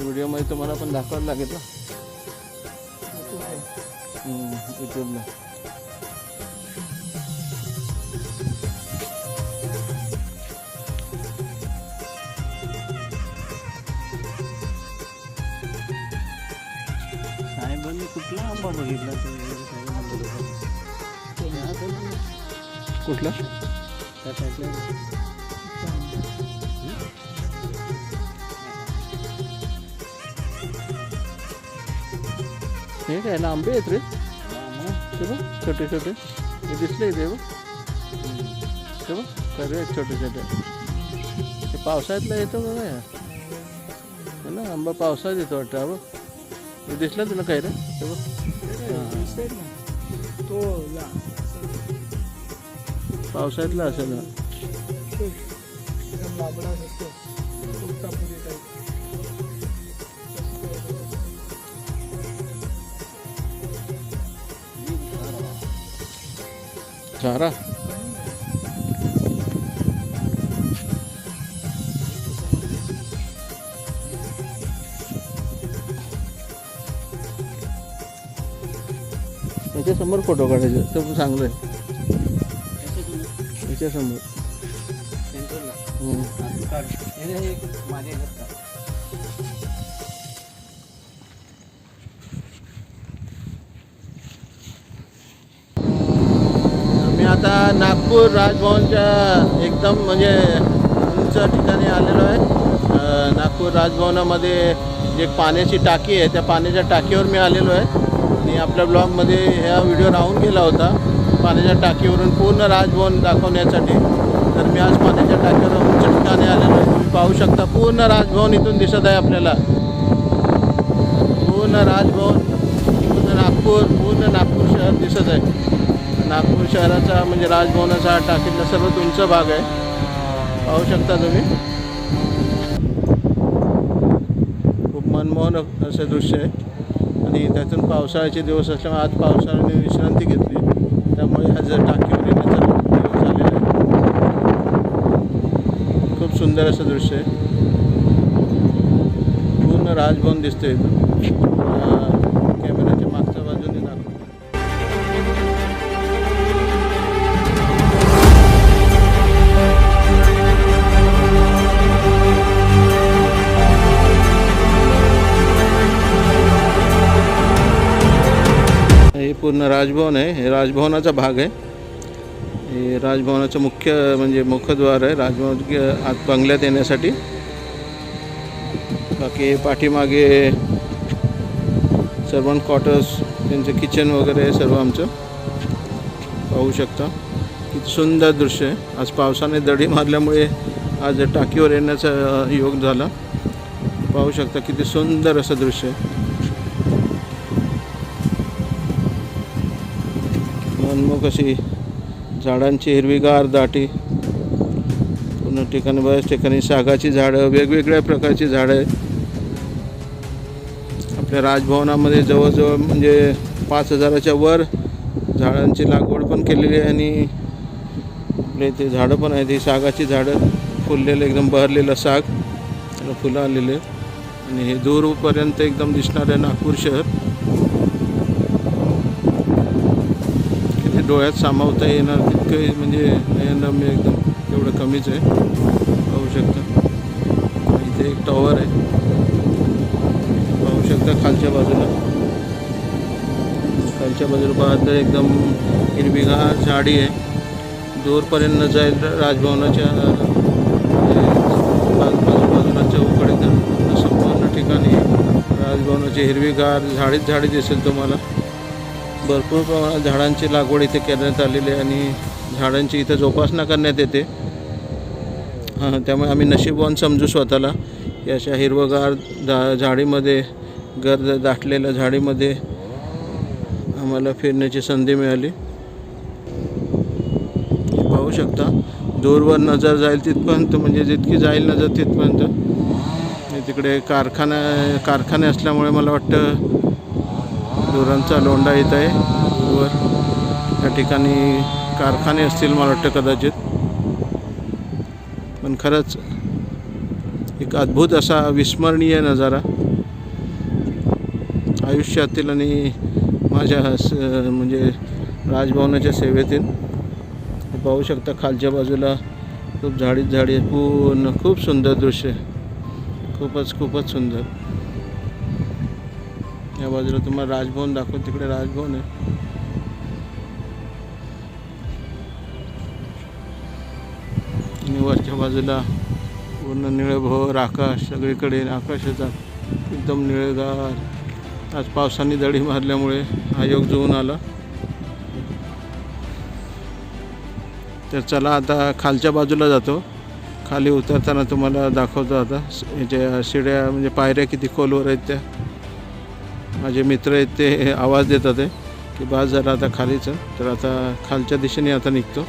व्हिडिओमध्ये तुम्हाला पण दाखवायला लागेल ना. यूट्यूबला साहेबांनी कुठला आंबा बघितला कुठला? त्या हे काय ना आंबे आहेत रे? ते बघ छोटे छोटे. हे दिसले ते बघ. ते बघ खरे छोटे छोटे. ते पावसाळ्यातला येतो बघा या ना आंबा पावसाळ्यात येतो वाटतं हा बघ. हे दिसलं तुला काय रे? ते बघ. तो पावसाळ्यातला असेल ना. चारा याच्यासमोर फोटो काढायचे तर चांगलं आहे. याच्यासमोर. हम्म. माझ्या आता नागपूर राजभवनच्या एकदम म्हणजे उंच ठिकाणी आलेलो आहे. नागपूर राजभवनामध्ये एक पाण्याची टाकी आहे त्या पाण्याच्या टाकीवर मी आलेलो आहे. आणि आपल्या ब्लॉगमध्ये ह्या व्हिडिओ राहून गेला होता. पाण्याच्या टाकीवरून पूर्ण राजभवन दाखवण्यासाठी. तर मी आज पाण्याच्या टाकीवर उंच ठिकाणी आलेलो आहे. तुम्ही पाहू शकता पूर्ण राजभवन इथून दिसत आहे आपल्याला. पूर्ण राजभवन पूर्ण नागपूर पूर्ण नागपूर शहर दिसत आहे. नागपूर शहराचा म्हणजे राजभवनाचा हा टाकीतला सर्वात उंच भाग आहे. पाहू शकता तुम्ही. खूप मनमोहन असं दृश्य आहे. आणि त्यातून पावसाळ्याचे दिवस असल्यामुळे आज पावसाळ्याने विश्रांती घेतली. त्यामुळे आज टाकीवर येण्याचा दिवस झालेला आहे. खूप सुंदर असं दृश्य आहे. पूर्ण राजभवन दिसतं इथं हे पूर्ण राजभवन आहे. हे राजभवनाचा भाग आहे. हे राजभवनाचं मुख्य म्हणजे मुखद्वार आहे. राजभवन आत बंगल्यात येण्यासाठी. बाकी पाठीमागे सर्वंट क्वार्टर्स त्यांचं किचन वगैरे आहे सर्व आमचं. पाहू शकता. किती सुंदर दृश्य आहे. आज पावसाने दडी मारल्यामुळे आज टाकीवर येण्याचा योग झाला. पाहू शकता किती सुंदर असं दृश्य आहे. मनमोहक अशी झाडांची हिरवीगार दाटी. पूर्ण ठिकाणी बऱ्याच ठिकाणी सागाची झाडं वेगवेगळ्या प्रकारची झाडं. आहेत आपल्या राजभवनामध्ये जवळजवळ म्हणजे पाच हजाराच्या वर झाडांची लागवड पण केलेली आहे आणि आपले इथे झाडं पण आहेत. ही सागाची झाडं फुललेलं एकदम बहरलेलं साग. त्याला फुलं आलेले. आणि हे दूरपर्यंत एकदम दिसणारं आहे नागपूर शहर. डोळ्यात सामावता येणार तितकं म्हणजे नयनरम्य एकदम एवढं कमीच आहे. पाहू शकता. इथे एक टॉवर आहे. पाहू शकता खालच्या बाजूला. खालच्या बाजूला पाहत तर एकदम हिरवीगार झाडी आहे. दूरपर्यंत जाईल राजभवनाच्या बाजूबाजूला चौकडे तर संपूर्ण ठिकाणी राजभवनाची हिरवीगार झाडीच झाडी दिसेल तुम्हाला. भरपूर प्रमाणात झाडांची लागवड इथे करण्यात आलेली आहे आणि झाडांची इथं जोपासना करण्यात येते. हां त्यामुळे आम्ही नशीबवान समजू स्वतःला. की अशा हिरवगार झा झाडीमध्ये गर्द दाटलेल्या झाडीमध्ये आम्हाला फिरण्याची संधी मिळाली. पाहू शकता दूरवर नजर जाईल तिथपर्यंत म्हणजे जितकी जाईल नजर तिथपर्यंत. तिकडे कारखाना कारखाने असल्यामुळे मला वाटतं धुरांचा लोंढा येत आहे. वर त्या ठिकाणी कारखाने असतील मला वाटतं कदाचित. पण खरंच एक अद्भुत असा विस्मरणीय नजारा आयुष्यातील आणि माझ्या स म्हणजे राजभवनाच्या सेवेतील. पाहू शकता खालच्या बाजूला खूप झाडीच झाडी आहे पूर्ण खूप सुंदर दृश्य. खूपच खूपच सुंदर. या बाजूला तुम्हाला राजभवन दाखवत तिकडे राजभवन आहे. आणि वरच्या बाजूला पूर्ण निळभोर आकाश सगळीकडे आकाशाचा एकदम निळगार. आज पावसाने दडी मारल्यामुळे हा योग जुळून आला. तर चला आता खालच्या बाजूला जातो. खाली उतरताना तुम्हाला दाखवतो आता याच्या शिड्या म्हणजे पायऱ्या किती खोलवर आहेत त्या. माझे मित्र आहेत ते आवाज देतात आहे की बस जरा आता खालीच. तर आता खालच्या दिशेने आता निघतो.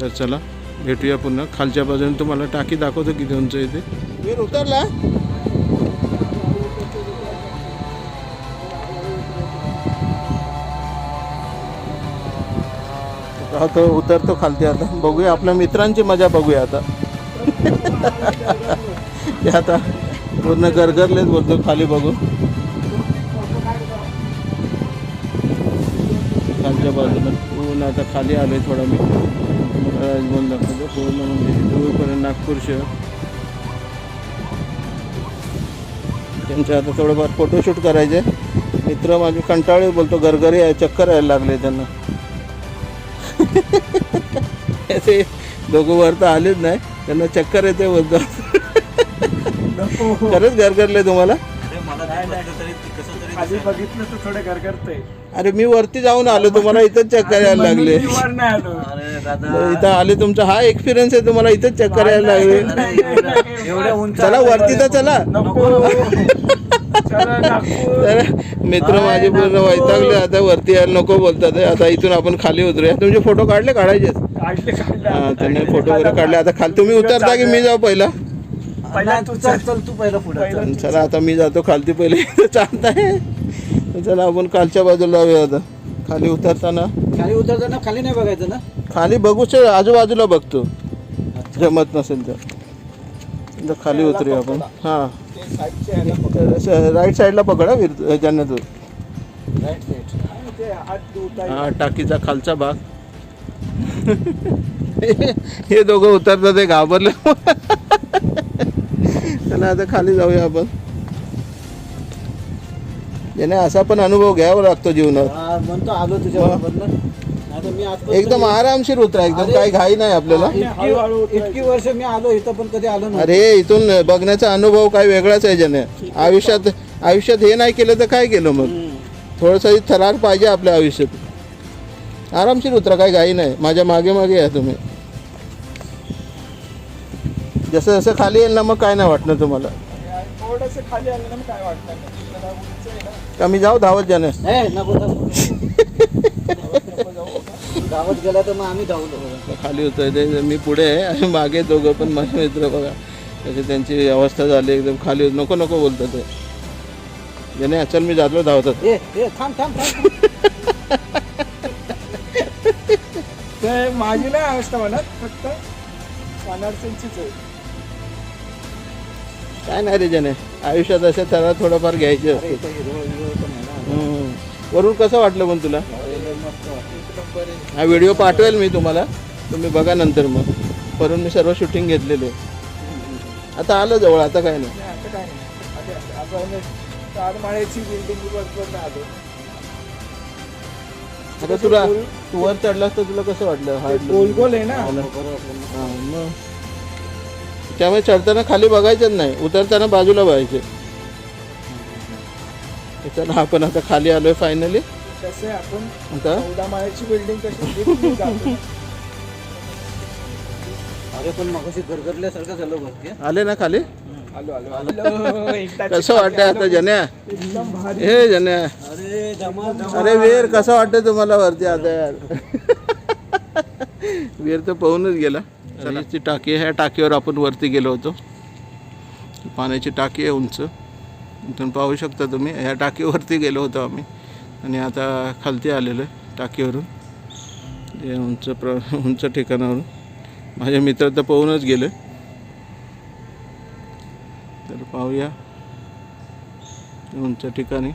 तर चला भेटूया पुन्हा. खालच्या बाजूने तुम्हाला टाकी दाखवतो किती उंच येते वीर उतरला. हा तो उतरतो खालती आता. बघूया आपल्या मित्रांची मजा बघूया आता. ते आता पूर्ण गरगरलेच बोलतो खाली बघून बाजूला पूर्ण आता खाली आलोय थोडा मी. राजभवन दाखवतो पूर्ण म्हणजे दूरपर्यंत नागपूर शहर. त्यांचे आता थोडंफार फोटोशूट करायचे. मित्र माझे कंटाळे बोलतो गरगरी आहे चक्कर यायला लागले त्यांना. ते दोघं वर तर आलेच नाही. त्यांना चक्कर येते बोलतो खरंच गरगरले तुम्हाला? बघितलं तर थोडं गरगरतंय अरे मी वरती जाऊन आलो तुम्हाला इथंच चक्कर यायला लागले. इथं आले तुमचा हा एक्सपिरियन्स आहे तुम्हाला इथंच चक्कर यायला लागले. चला वरती तर चला. मित्र माझे पूर्ण वैतागले आता वरती यायला नको बोलतात. आता इथून आपण खाली उतरूया. तुमचे फोटो काढले काढायचे काढले काढले. हा त्यांनी फोटो वगैरे काढले. आता खाली तुम्ही उतरता की मी जाऊ पहिला? पहिला तू चल चल तू पहिला पुढे चला. आता मी जातो खालती पहिले. इथं चालत आहे चला आपण खालच्या बाजूला जाऊया आता. खाली उतरताना. खाली उतरताना खाली नाही बघायचं ना? खाली बघूच आजूबाजूला बघतो. जमत नसेल तर. खाली उतरूया आपण. हां. राईट साईडला पकडा. वीर जाण्यातून हा टाकीचा खालचा भाग. हे दोघं उतरतात ते घाबरले. चला आता खाली जाऊया आपण. याने असा पण अनुभव घ्यावा लागतो जीवनात. म्हणतो आलो तुझ्या बरोबर मी एकदम आरामशीर उतरा एकदम काही घाई नाही आपल्याला. इतकी इतकी वर्ष मी आलो इथं पण कधी आलो नव्हतो. अरे इथून बघण्याचा अनुभव काय वेगळाच आहे ज्याने. आयुष्यात आयुष्यात हे नाही केलं तर काय केलं मग? थोडंसं थरार पाहिजे आपल्या आयुष्यात. आरामशीर उतरा काही घाई नाही. माझ्या मागे मागे आहे तुम्ही. जसं जसं खाली येईल ना मग काय नाही वाटणार तुम्हाला. थोडस खाली आलं ना मग काय वाटतं आहे ना. का मी जाऊ धावत नको. गावात गेला तर मग आम्ही धावलो. खाली होतं ते मी पुढे आहे आणि मागे दोघं पण माझे मित्र बघा. त्याची त्यांची अवस्था झाली एकदम खाली होत नको नको बोलतात ते. ज्याने चल मी जातो धावतात ए ए थांब थांब थांब. तर माझी नाही अवस्था म्हणत फक्त वानरसेनचीच आहे. काय नाही रे आयुष्यात असे थरा थोडंफार घ्यायचे असते. वरून कसं वाटलं पण तुला. हा व्हिडिओ पाठवेल मी तुम्हाला. तुम्ही बघा नंतर मग. वरून मी सर्व शूटिंग घेतलेले. आता आलं जवळ आता काय नाही. आता तुला तू वर चढलास तर तुला कसं वाटलं? हा गोल गोल आहे ना. मग. त्यामुळे चढताना खाली बघायचंच नाही उतरताना बाजूला बघायचे. चला आपण आता खाली आलोय फायनली कसं आहे आपण आता? चौदा माळ्याची बिल्डिंग कशी लिफ्टने जातो अरे पण मगाशी गरगरल्यासारखं झालं बघ आले ना खाली? आलो आलो आलो. एकदाची कसं वाटतंय आता जन्या? एकदम भारी. हे जन्या. अरे वीर कसं वाटतं तुम्हाला वरती आता? यार वीर तर पाहूनच गेला. ती टाकी आहे. ह्या टाकीवर आपण वरती गेलो होतो. पाण्याची टाकी आहे उंच. इथून पाहू शकता तुम्ही. ह्या टाकीवरती गेलो होतो आम्ही. आणि आता खालती आलेलो आहे टाकीवरून. या उंच प्र उंच ठिकाणावरून. माझे मित्र तर पाहूनच गेले. तर पाहूया. उंच ठिकाणी.